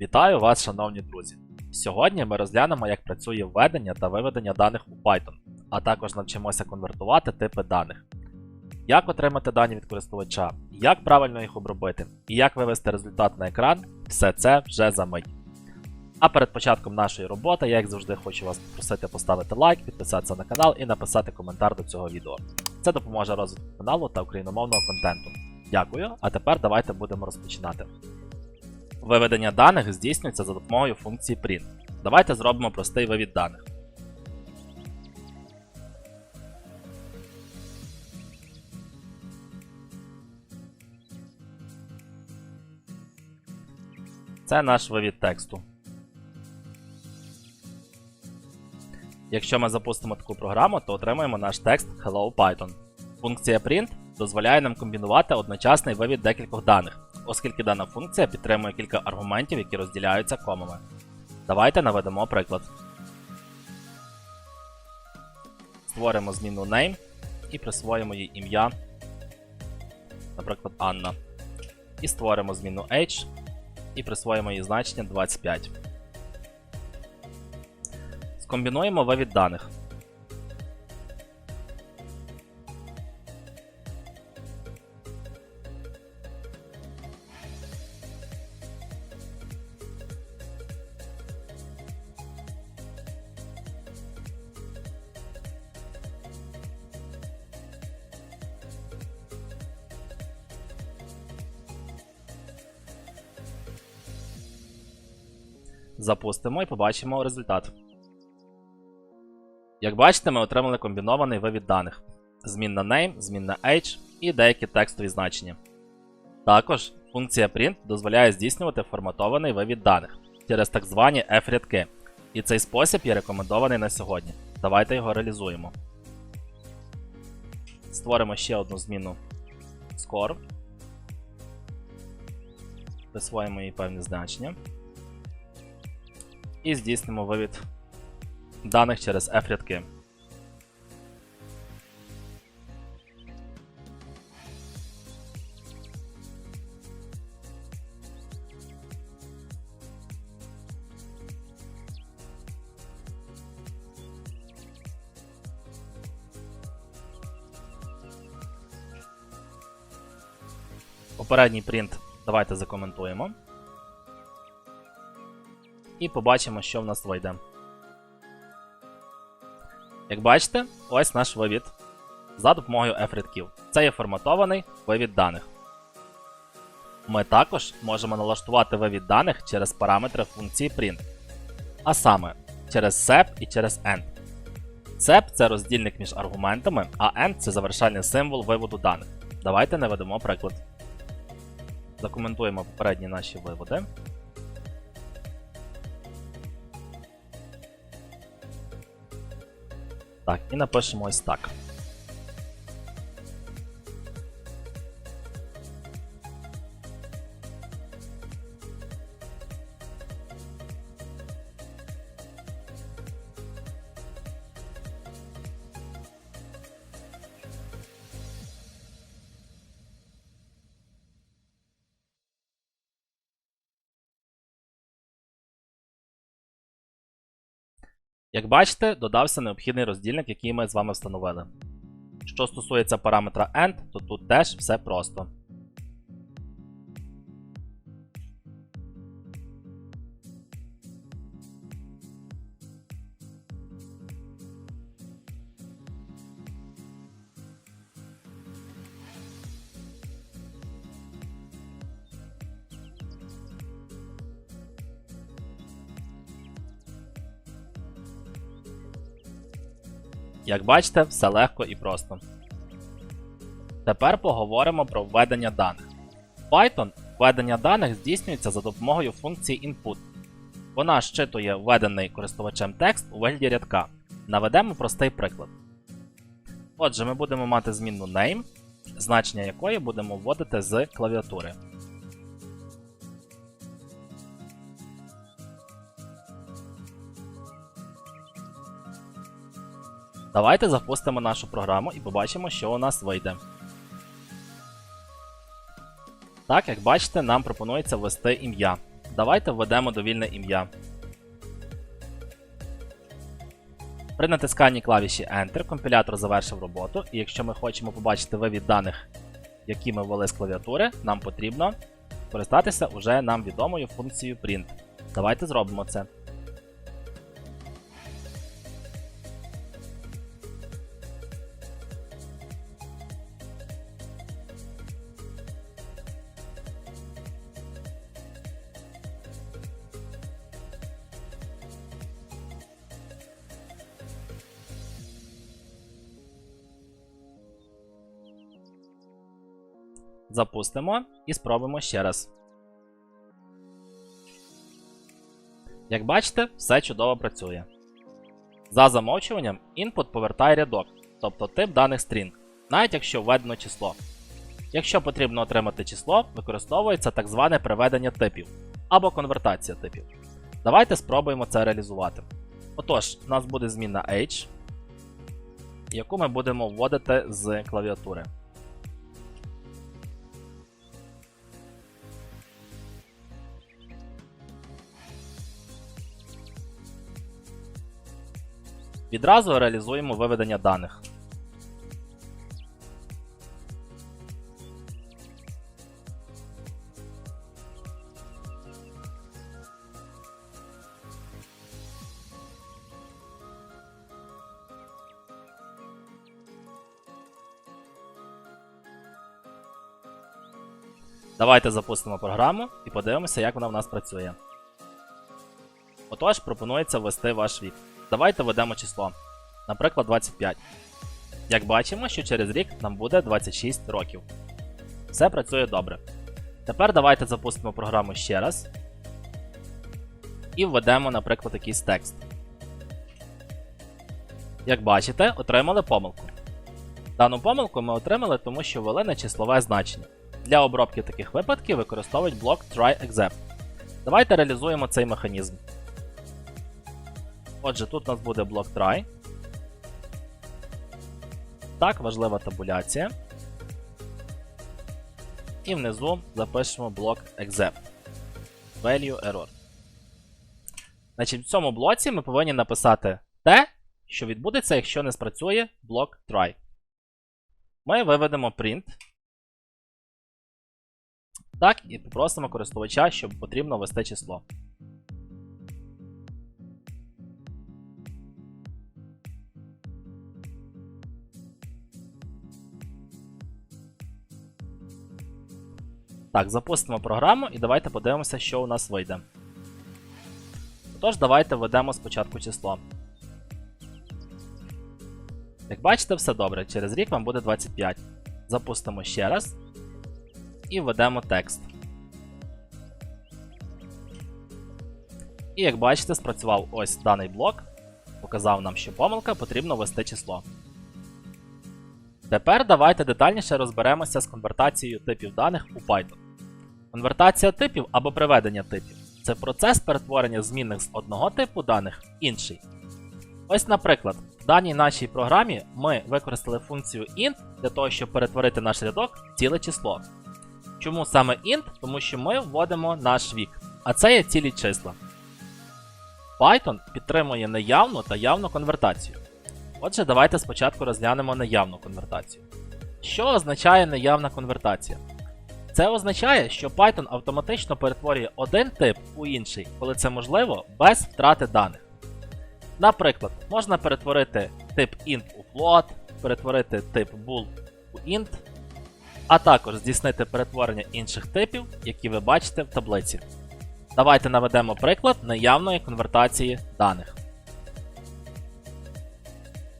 Вітаю вас, шановні друзі! Сьогодні ми розглянемо, як працює введення та виведення даних у Python, а також навчимося конвертувати типи даних. Як отримати дані від користувача, як правильно їх обробити і як вивести результат на екран, все це вже за мить. А перед початком нашої роботи, я як завжди хочу вас попросити поставити лайк, підписатися на канал і написати коментар до цього відео. Це допоможе розвитку каналу та україномовного контенту. Дякую, а тепер давайте будемо розпочинати. Виведення даних здійснюється за допомогою функції print. Давайте зробимо простий вивід даних. Це наш вивід тексту. Якщо ми запустимо таку програму, то отримаємо наш текст Hello Python. Функція print дозволяє нам комбінувати одночасний вивід декількох даних, оскільки дана функція підтримує кілька аргументів, які розділяються комами. Давайте наведемо приклад. Створимо зміну name і присвоїмо їй ім'я, наприклад, Анна. І створимо зміну age і присвоїмо їй значення 25. Скомбінуємо вивід даних. Запустимо і побачимо результат. Як бачите, ми отримали комбінований вивід даних: змінна name, змінна age і деякі текстові значення. Також функція print дозволяє здійснювати форматований вивід даних через так звані f-рядки, і цей спосіб є рекомендований на сьогодні. Давайте його реалізуємо. Створимо ще одну зміну score. Присвоїмо їй певні значення. І здійснимо вивід даних через f-рядки. Попередній принт давайте закоментуємо. І побачимо, що в нас вийде. Як бачите, ось наш вивід за допомогою f-рядків. Це є форматований вивід даних. Ми також можемо налаштувати вивід даних через параметри функції print. А саме через sep і через end. Sep це роздільник між аргументами, а end це завершальний символ виводу даних. Давайте наведемо приклад. Закоментуємо попередні наші виводи. Так, і напишемо ось так. Як бачите, додався необхідний роздільник, який ми з вами встановили. Що стосується параметра end, то тут теж все просто. Як бачите, все легко і просто. Тепер поговоримо про введення даних. В Python введення даних здійснюється за допомогою функції input. Вона щитує введений користувачем текст у вигляді рядка. Наведемо простий приклад. Отже, ми будемо мати змінну name, значення якої будемо вводити з клавіатури. Давайте запустимо нашу програму і побачимо, що у нас вийде. Так, як бачите, нам пропонується ввести ім'я. Давайте введемо довільне ім'я. При натисканні клавіші Enter компілятор завершив роботу, і якщо ми хочемо побачити вивід даних, які ми ввели з клавіатури, нам потрібно скористатися уже нам відомою функцією Print. Давайте зробимо це. Запустимо і спробуємо ще раз. Як бачите, все чудово працює. За замовчуванням, input повертає рядок, тобто тип даних string, навіть якщо введено число. Якщо потрібно отримати число, використовується так зване приведення типів або конвертація типів. Давайте спробуємо це реалізувати. Отож, у нас буде змінна H, яку ми будемо вводити з клавіатури. Відразу реалізуємо виведення даних. Давайте запустимо програму і подивимося, як вона в нас працює. Отож, пропонується ввести ваш вік. Давайте введемо число. Наприклад, 25. Як бачимо, що через рік нам буде 26 років. Все працює добре. Тепер давайте запустимо програму ще раз. І введемо, наприклад, якийсь текст. Як бачите, отримали помилку. Дану помилку ми отримали, тому що ввели нечислове значення. Для обробки таких випадків використовують блок tryExcept. Давайте реалізуємо цей механізм. Отже, тут у нас буде блок try. Так, важлива табуляція. І внизу запишемо блок except. Value error. Значить, в цьому блоці ми повинні написати те, що відбудеться, якщо не спрацює блок try. Ми виведемо print. Так, і попросимо користувача, щоб потрібно ввести число. Так, запустимо програму і давайте подивимося, що у нас вийде. Тож, давайте введемо спочатку число. Як бачите, все добре. Через рік вам буде 25. Запустимо ще раз. І введемо текст. І як бачите, спрацював ось даний блок. Показав нам, що помилка, потрібно ввести число. Тепер давайте детальніше розберемося з конвертацією типів даних у Python. Конвертація типів або приведення типів це процес перетворення змінних з одного типу даних в інший. Ось, наприклад, в даній нашій програмі ми використали функцію int для того, щоб перетворити наш рядок в ціле число. Чому саме int? Тому що ми вводимо наш вік, а це є цілі числа. Python підтримує неявну та явну конвертацію. Отже, давайте спочатку розглянемо неявну конвертацію. Що означає неявна конвертація? Це означає, що Python автоматично перетворює один тип у інший, коли це можливо, без втрати даних. Наприклад, можна перетворити тип int у float, перетворити тип bool у int, а також здійснити перетворення інших типів, які ви бачите в таблиці. Давайте наведемо приклад неявної конвертації даних.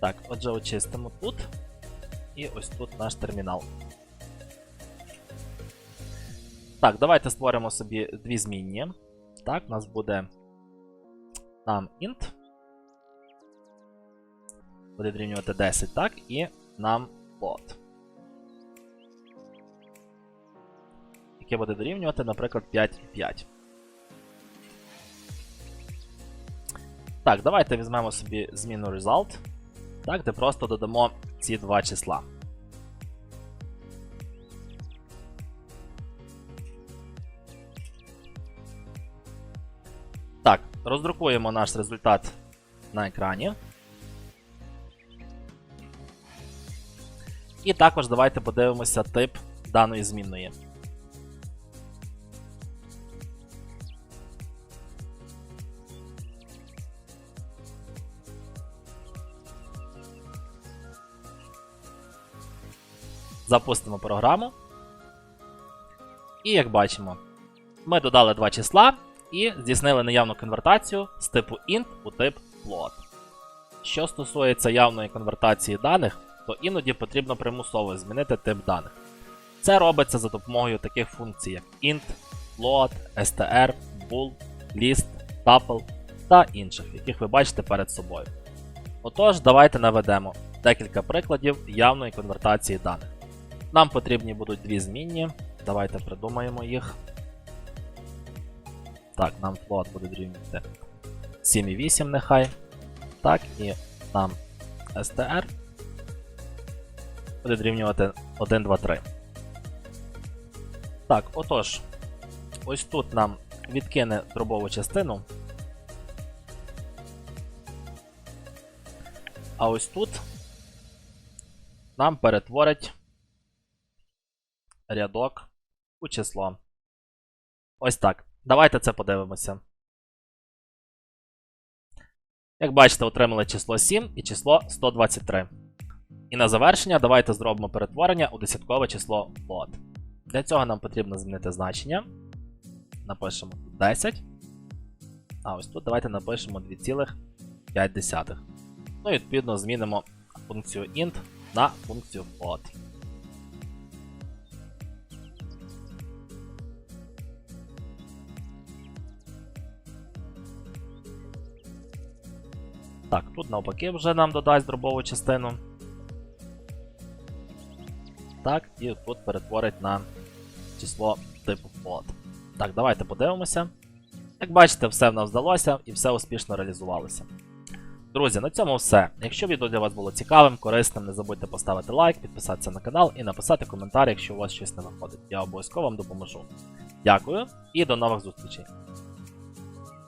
Так, отже, очистимо тут. І ось тут наш термінал. Так, давайте створимо собі дві змінні. Так, у нас буде нам int. Буде дорівнювати 10, так, і нам float. Яке буде дорівнювати, наприклад, 5 і 5. Так, давайте візьмемо собі зміну result. Так, де просто додамо ці два числа. Роздрукуємо наш результат на екрані. І також давайте подивимося тип даної змінної. Запустимо програму. І як бачимо, ми додали два числа і здійснили неявну конвертацію з типу int у тип float. Що стосується явної конвертації даних, то іноді потрібно примусово змінити тип даних. Це робиться за допомогою таких функцій, як int, float, str, bool, list, tuple та інших, яких ви бачите перед собою. Отож, давайте наведемо декілька прикладів явної конвертації даних. Нам потрібні будуть дві змінні. Давайте придумаємо їх. Так, нам float буде дорівнювати 7,8 нехай. Так, і нам str буде дорівнювати 1, 2, 3. Так, отож, ось тут нам відкине дробову частину. А ось тут нам перетворить рядок у число. Ось так. Давайте це подивимося. Як бачите, отримали число 7 і число 123. І на завершення давайте зробимо перетворення у десяткове число float. Для цього нам потрібно змінити значення. Напишемо 10. А ось тут давайте напишемо 2,5. Ну і відповідно змінимо функцію int на функцію float. Так, тут навпаки вже нам додасть дробову частину. Так, і тут перетворить на число типу float. Так, давайте подивимося. Як бачите, все в нас вдалося і все успішно реалізувалося. Друзі, на цьому все. Якщо відео для вас було цікавим, корисним, не забудьте поставити лайк, підписатися на канал і написати коментар, якщо у вас щось не виходить. Я обов'язково вам допоможу. Дякую і до нових зустрічей!